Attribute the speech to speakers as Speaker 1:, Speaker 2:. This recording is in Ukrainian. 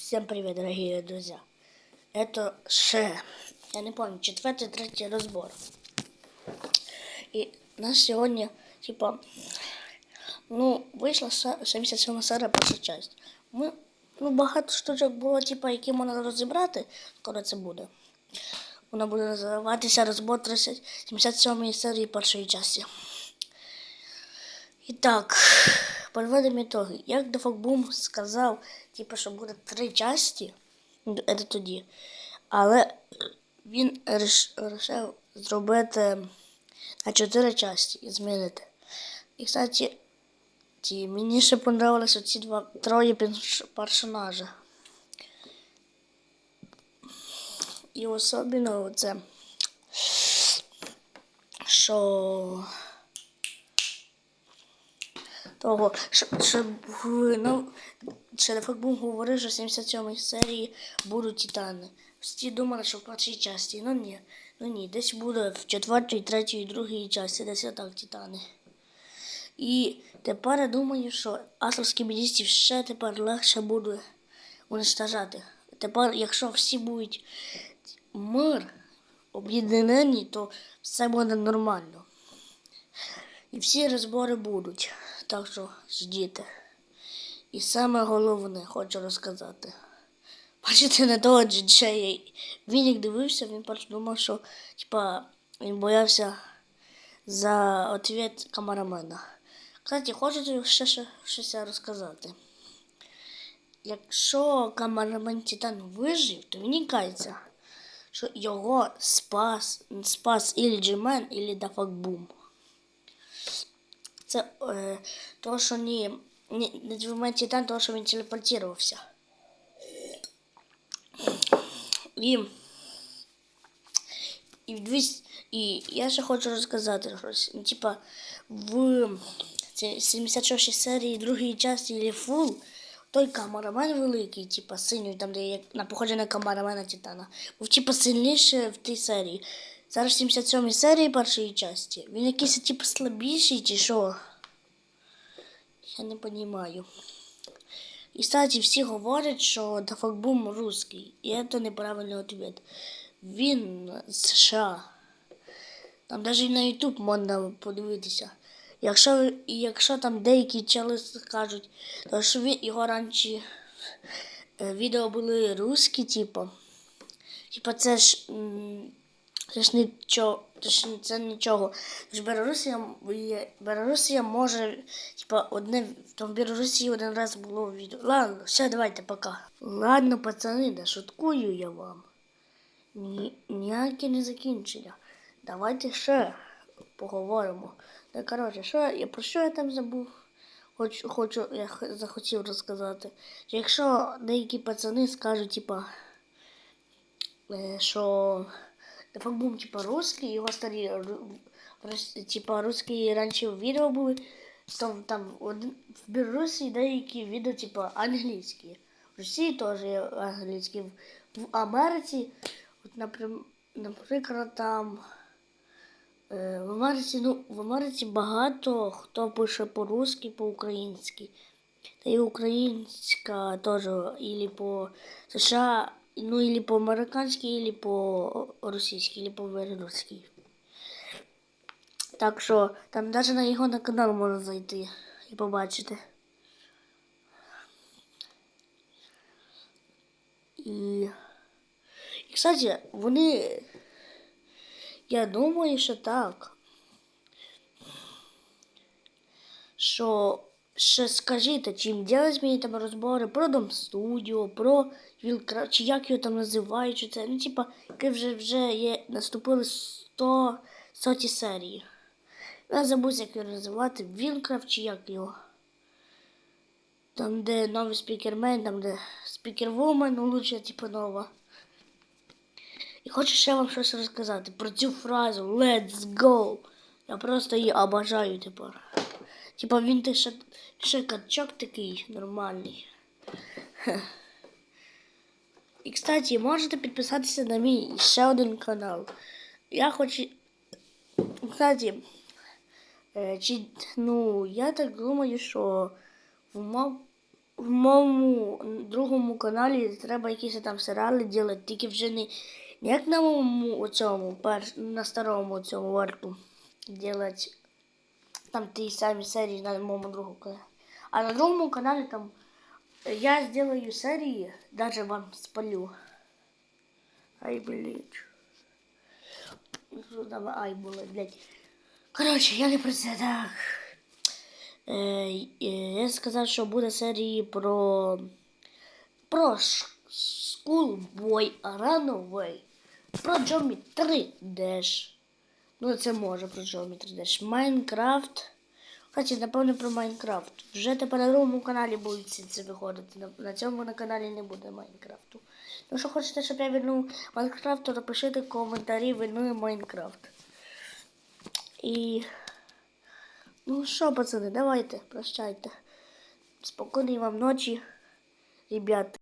Speaker 1: Всем привет, дорогие друзья. Это ще, я не помню, четвертый, третий разбор. И нас сегодня, типа, ну, вийшла 77 серія, перша часть. Ми, ну, багато штучок було, типа, які можна розібрати, скоро це буде. Вона буде називатися розбор 30 77 серії першої частини. І так, подводимо ітоги. Як Дефакбум сказав, типу, що буде три часті, це тоді. Але він вирішив зробити на чотири часті і змінити. І, кстати, ті, мені ще понравилися ці два троє персонажі. І особливо це, що того, що, що, ну, ще Факбум говорив, що в 77 серії будуть титани. Всі думали, що в першій часті. Ну ні, ну ні, десь буде в четвертій, третій, другій часті, десь отак титани. І тепер я думаю, що асовські міністрів ще тепер легше буде уничтожати. Тепер, якщо всі будуть мир об'єднані, то все буде нормально. І всі розбори будуть. Так що ждіть. І саме головне хочу розказати. Бачите, на того джея. Він як дивився, він думав, що типа, він боявся за ответ камерамена. Кстати, хочете ще щось розказати? Якщо камерамен Титан вижив, то мені кажеться, що його спас, спас ілі Джимен, ілі Дафакбум. Це е, то, що не, не, Джимен Титан, то, що він телепортувався. І, і, дивись, і я ще хочу розказати щось. Типа, в 76 серії другій часті фул, той камерамен великий, типа синій, там де як на похоже на камерамена Титана, був типа сильніше в тій серії. Зараз в 77 серії першої часті. Він якийсь типа слабіший чи що? Я не розумію. І, кстати, всі говорять, що Дафакбум русський. І це неправильний ответ. Він з США. Там навіть на YouTube можна подивитися. Якщо, якщо там деякі чели скажуть, то що він, його раніше е, відео були русські, типу. Типа це ж, це ж нічого, ж це нічого. Тож Білорусія, Білорусія може, типа, одне, там в Білорусі один раз було відео. Ладно, все, давайте, пока. Ладно, пацани, да шуткую я вам. Ні, ніяке не закінчення. Давайте ще поговоримо. Ну, коротше, що я про що я там забув? Хочу, хочу я захотів розказати. Якщо деякі пацани скажуть, типа, е, що Дефакбум, типа, русський, його старі ру- рус- типа, русські раніше відео були, там один, в Білорусі деякі відео, типа, англійські. В Росії теж англійські. В, Америці, от, напрям- наприклад, там. Е, В Америці, ну, в Америці багато хто пише по-русски, по-українськи. Та й українська теж, ілі по США, ну, ілі по-американськи, ілі по-російськи, ілі по-білоруськи. Так що там навіть на його на канал можна зайти і побачити. І, і кстати, вони я думаю, що так. Що ще скажіть, чим делать мені там розбори про Дом Студіо, про Вілкра, чи як його там називають, чи це. Ну, типа, яке вже вже є, наступили 100 соті серії. Я забув, як його називати, Вілкрафт чи як його. Там, де новий спікермен, там, де спікервумен, ну лучше, типу, нова. І хочу ще вам щось розказати про цю фразу Let's go. Я просто її обожаю тепер. Типа він ще, ще качок такий нормальний. Хе. І, кстати, можете підписатися на мій ще один канал. Я хочу. Кстати, е, чи, ну, я так думаю, що в мов в моєму другому каналі треба якісь там серіали робити, тільки вже не, як на моєму цьому, на старому цьому варту делать там ті самі серії на моєму другому каналі. А на другому каналі там я сделаю серії, даже вам спалю. Ай, блядь. Що там ай було, блядь. Коротше, я не про це так. Е, е, я сказав, що буде серії про. Про Schoolboy Runaway. Про Geometry Dash. Ну, це може про Geometry Dash. Майнкрафт. Кстати, напевно про Майнкрафт. Вже тепер на другому каналі будуть це виходити. На, цьому на каналі не буде Майнкрафту. Ну, що хочете, щоб я вернув Майнкрафт, то напишіть коментарі верную Майнкрафт. І. Ну що, пацани, давайте, прощайте. Спокійної вам ночі, ребята.